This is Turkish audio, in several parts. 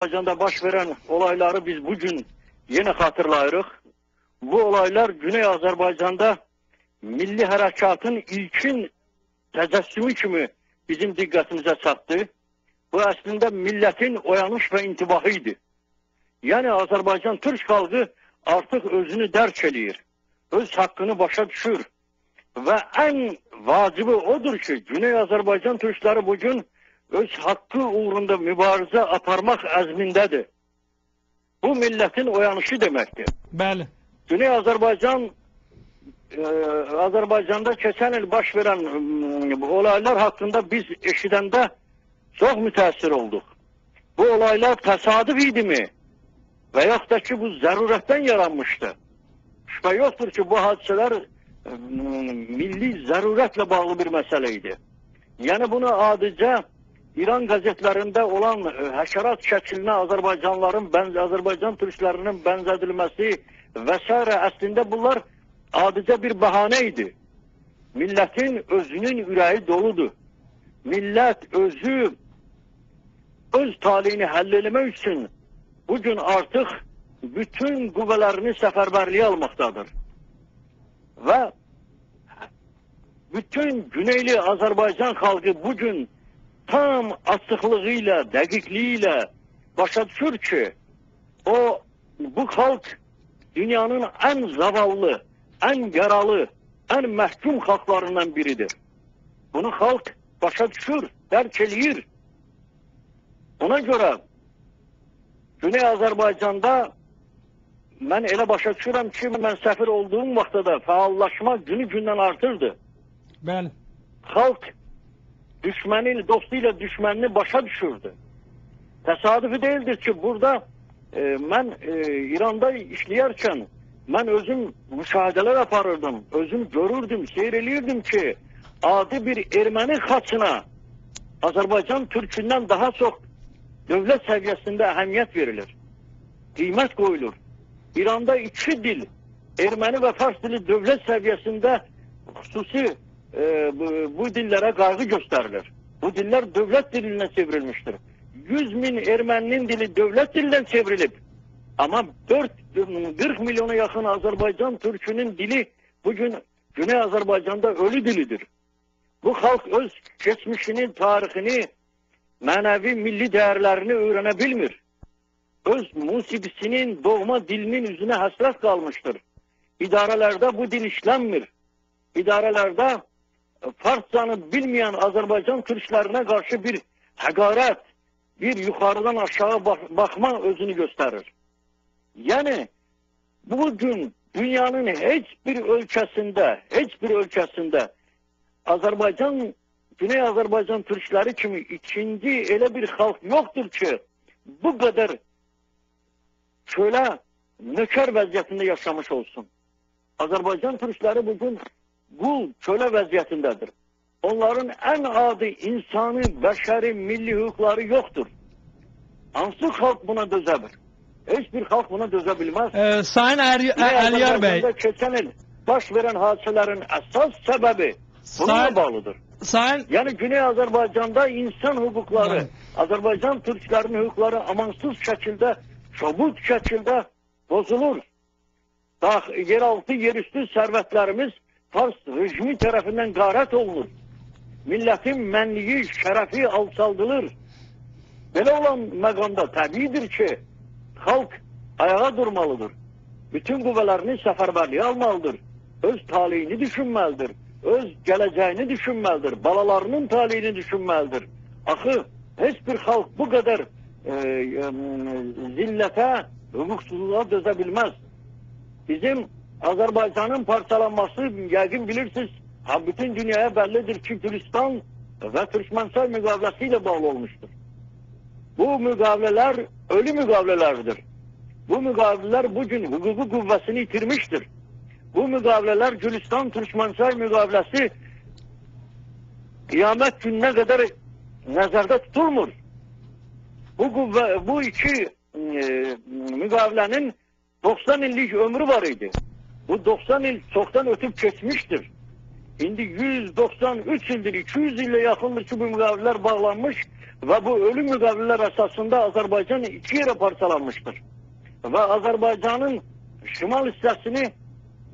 Azerbaycan'da baş veren olayları biz bugün yine hatırlayırıq. Bu olaylar Güney Azerbaycan'da milli harekatın ilkin təcəssümü kimi bizim diqqətimizə çatdı. Bu əslində milletin oyanış və intibahı idi. Yəni Azərbaycan Türk xalqı artıq özünü dərk eləyir. Öz haqqını başa düşür. Və ən vacibi odur ki, Güney Azərbaycan Türkləri bugün öz hakkı uğrunda mübarizə aparmaq əzmindədir. Bu milletin oyanışı deməkdir. Bəli. Güney Azerbaycan e, Azerbaycan'da geçen yıl baş veren e, olaylar hakkında biz eşidəndə çok müteessir olduk. Bu olaylar tesadüf idi mi? Və yaxud da ki bu zərurətdən yaranmıştı. Şübhə yoktur ki bu hadiseler e, milli zərurətlə bağlı bir məsələ idi. Yəni bunu adicə İran gazetlerinde olan e, həşərat şəklinə Azərbaycanlıların, benz Azərbaycan turistlərinin bənzədilməsi vesaire aslında bunlar adicə bir bahane idi. Milletin özünün ürəyi doludur. Millet özü öz talihini həll için bugün artık bütün qüvvələrini səfərbərliyə almaqdadır. Və bütün Güneyli Azerbaycan halkı bugün tam açıklığıyla, dəqiqliyiyle başa düşür ki, o bu halk dünyanın en zavallı, en yaralı, en məhkum xalqlarından biridir. Bunu halk başa düşür, dərk eləyir. Ona göre Güney Azerbaycan'da ben elə başa düşürəm ki, mən səfir olduğum vaxtda da fəallaşma günü gündən artırdı. Bəli. Halk düşməni, dostuyla düşmənini başa düşürdü. Tesadüfi değildir ki burada e, mən e, İranda işləyərkən mən özüm müşahidələr aparırdım, özüm görürdüm, seyr eləyirdim ki adi bir erməni xaçına Azərbaycan türkündən daha çox dövlət səviyyəsində əhəmiyyət verilir. Qiymət qoyulur. İranda iki dil, erməni və fars dili dövlət səviyyəsində xüsusi e, bu, bu dillere kaygı gösterilir. Bu diller devlet diline çevrilmiştir. 100 bin Ermeninin dili devlet dilinden çevrilip ama 4 40 milyona yakın Azerbaycan Türk'ünün dili bugün Güney Azerbaycan'da ölü dilidir. Bu halk öz geçmişini, tarihini, manevi milli değerlerini öğrenebilmir. Öz musibisinin, doğma dilinin yüzüne hasret kalmıştır. İdarelerde bu dil işlenmir. İdarelerde Farsçanı bilmeyen Azerbaycan Türklerine karşı bir hakaret, bir yukarıdan aşağı bak bakma özünü gösterir. Yani bugün dünyanın hiçbir ülkesinde, hiçbir ülkesinde Azerbaycan, Güney Azerbaycan Türkleri kimi ikinci ele bir halk yoktur ki bu kadar şöyle nöker vəziyyətində yaşamış olsun. Azerbaycan Türkleri bugün qul, kölə vəziyyətindədir. Onların ən adi insani, bəşəri, milli hüquqları yoxdur. Hansı xalq buna dözə bilir? Heç bir xalq buna dözə bilməz. Ee, Sayın er Əliyar bəy. Keçən il baş verən hadisələrin əsas səbəbi bununla Sayın- bağlıdır. Sayın Yani Güney Azerbaycan'da insan hukukları, Evet. Azerbaycan Türklerinin hukukları amansız şekilde, çabuk şekilde bozulur. Daha yeraltı, yerüstü servetlerimiz Fars rejimi tarafından garet olunur. Milletin menliği, şerefi alçaldılır. Böyle olan məqamda təbiidir ki, halk ayağa durmalıdır. Bütün qüvvələrini səfərbərliyə almalıdır. Öz talihini düşünməlidir. Öz gələcəyini düşünməlidir. Balalarının talihini düşünməlidir. Axı, heç bir xalq bu qədər e, e, zillətə, hüquqsuzluğa dözə bilməz. Bizim Azerbaycan'ın parçalanması yəqin bilirsiniz, ha, bütün dünyaya bellidir ki Gülistan ve Türkmensay müqaviləsiyle bağlı olmuştur. Bu müqavilələr ölü müqavilələrdir. Bu müqavilələr bugün hukuku qüvvəsini itirmiştir. Bu müqavilələr Gülistan Türkmensay müqaviləsi qiyamət gününə qədər nəzərdə tutulmur. Bu qüvvə, bu iki e, müqavilənin 90 illik ömrü var idi. Bu 90 il çoktan ötüp geçmiştir. Şimdi 193 ildir, 200 ile yakındır ki bu müqavilələr bağlanmış Ve bu ölüm müqavilələr əsasında Azərbaycan iki yere parçalanmıştır. Ve Azərbaycanın şimal hissəsini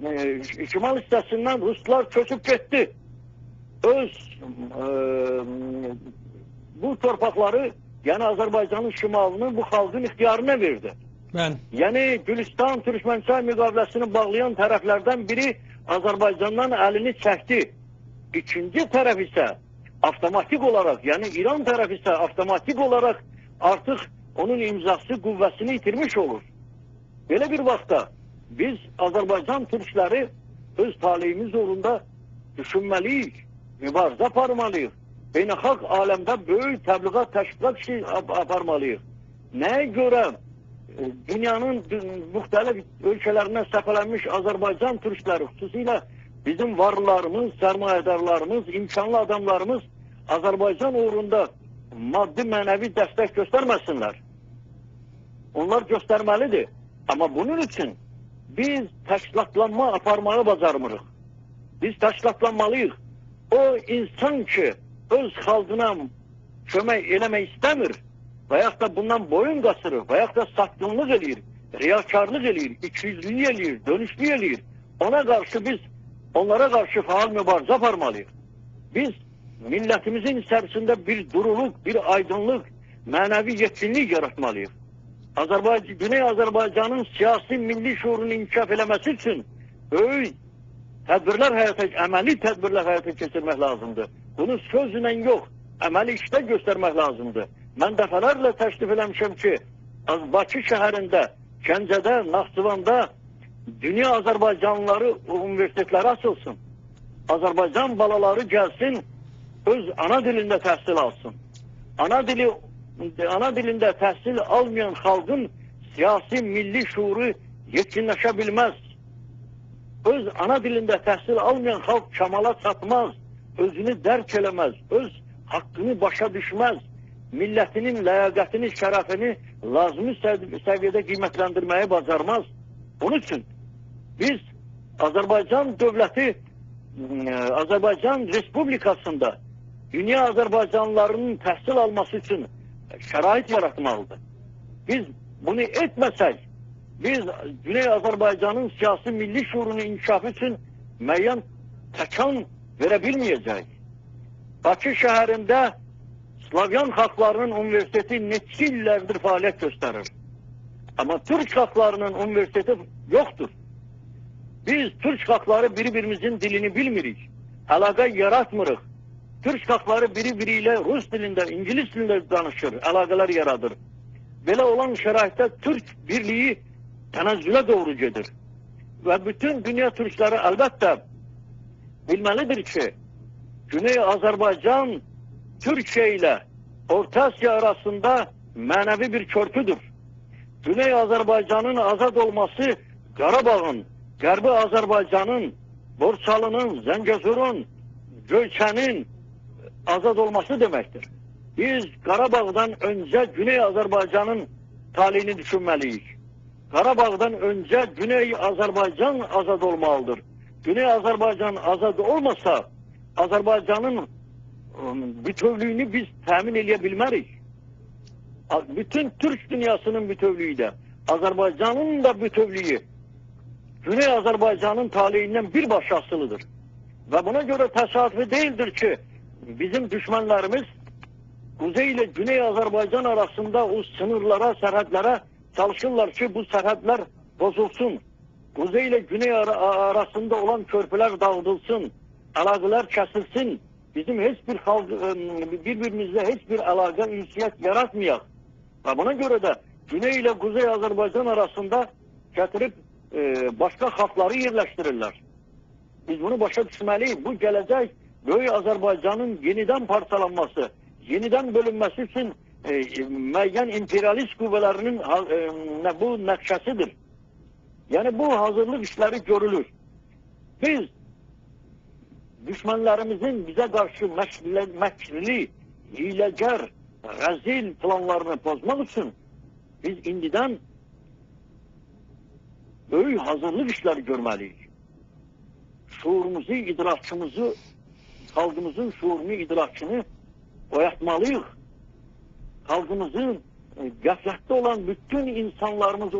e, şimal hissəsindən Ruslar köçüb getdi. Öz e, bu torpaqları yani Azərbaycanın şimalını bu xalqın ixtiyarına verdi. Ben. Yani Gülistan Türkmençay müqaviləsini bağlayan tərəflərdən biri Azərbaycandan əlini çəkdi. İkinci tərəf isə avtomatik olarak yani İran tərəfi isə avtomatik olarak artıq onun imzası qüvvəsini itirmiş olur. Belə bir vaxtda biz Azərbaycan türkləri öz taleyimiz uğrunda düşünməliyik, mübarizə aparmalıyıq. Beynəlxalq aləmdə böyük təbliğat, təşkilat işi ap- aparmalıyıq. Nəyə görə dünyanın dü- müxtəlif ölkələrindən səfələnmiş Azərbaycan türkləri, xüsusilə bizim varlılarımız, sərmayədarlarımız, imkanlı adamlarımız Azərbaycan uğrunda maddi mənəvi dəstək göstərməsinlər. Onlar göstərməlidir. Amma bunun üçün biz təşkilatlanma aparmağı bacarmırıq. Biz təşkilatlanmalıyıq. O insan ki öz xalqına kömək eləmək istəmir və yaxud da bundan boyun qaçırır və yaxud da satqınlıq eləyir, riyakarlıq eləyir, ikiyüzlülük eləyir, dönüşlük eləyir. Ona qarşı biz onlara qarşı faal mübarizə aparmalıyıq. Biz millətimizin içərisində bir duruluq, bir aydınlıq, mənəvi yetkinlik yaratmalıyıq. Azərbaycan, Güney Azərbaycanın siyasi milli şuurunu inkişaf eləməsi üçün böyük tədbirlər həyata, əməli tədbirlər həyata keçirmək lazımdır. Bunu sözlə yox, əməli işdə göstərmək lazımdır. Mən dəfələrlə təklif eləmişəm ki, Bakı şəhərində, Gəncədə, Naxçıvanda dünya Azərbaycanlıları universitetləri açılsın. Azərbaycan balaları gəlsin, öz ana dilində təhsil alsın. Ana dili ana dilində təhsil almayan xalqın siyasi milli şuuru yetkinləşə bilməz. Öz ana dilində təhsil almayan xalq kamala çatmaz, özünü dərk eləməz, öz haqqını başa düşməz, millətinin ləyaqətini, şərəfini lazımi səv- səviyyədə qiymətləndirməyi bacarmaz. Onun üçün biz Azərbaycan dövləti e, Azərbaycan Respublikasında dünya Azərbaycanlılarının təhsil alması üçün şərait yaratmalıdır. Biz bunu etməsək, biz Güney Azərbaycanın siyasi milli şuurunu inkişafı üçün müəyyən təkan verə bilməyəcək. Bakı şəhərində Slavyan xalqlarının universiteti neçə illərdir fəaliyyət göstərir. Amma Türk xalqlarının universiteti yoxdur. Biz Türk xalqları bir-birimizin dilini bilmirik. Əlaqə yaratmırıq. Türk xalqları biri-biri ilə Rus dilində, İngilis dilində danışır, əlaqələr yaradır. Belə olan şəraitdə Türk birliyi tənəzzülə doğru gedir. Və bütün dünya türkləri əlbəttə bilməlidir ki, Güney Azərbaycan Türkiye ile Orta Asya arasında mənəvi bir körpüdür. Güney Azərbaycanın azad olması Qarabağın, Qərbi Azərbaycanın, Borçalının, Zəngəzurun, Göyçənin azad olması deməkdir. Biz Qarabağdan öncə Güney Azərbaycanın talihini düşünməliyik. Qarabağdan öncə Güney Azərbaycan azad olmalıdır. Güney Azərbaycan azad olmasa Azərbaycanın ım, bütövlüyünü biz bilmərik. A- Bütün Türk dünyasının bütövlüyü də, Azərbaycanın da bütövlüyü Güney Azərbaycanın taleyindən birbaşa asılıdır. Və buna görə təsadüfi deyildir ki, bizim düşmənlərimiz Kuzey ile Güney Azerbaycan arasında o sınırlara, sərhədlərə çalışırlar ki, bu sərhədlər bozulsun. Kuzey ile Güney ara- arasında olan körpülər dağıdılsın, əlaqələr kəsilsin. Bizim heç bir xalq, ım, bir-birimizlə heç bir əlaqə, ünsiyyət yaratmayaq. Və buna görə də Güney ile Kuzey Azerbaycan arasında gətirib e, başqa xalqları yerləşdirirlər. Biz bunu başa düşməliyik. Bu gələcək Böyük Azərbaycanın yenidən parçalanması, yenidən bölünməsi üçün e, e, imperialist qüvvələrinin e, bu nəqşəsidir. Yəni bu hazırlıq işləri görülür. Biz düşmənlərimizin bizə qarşı məkrli, məkrli, hiləgər, rəzil planlarını pozmaq üçün biz indidən böyük hazırlıq işləri görməliyik. Şuurumuzu, idrakçımızı, xalqımızın şuurunu, idrakçını oyatmalıyıq. xalqımızın e, qəflətdə olan bütün insanlarımızı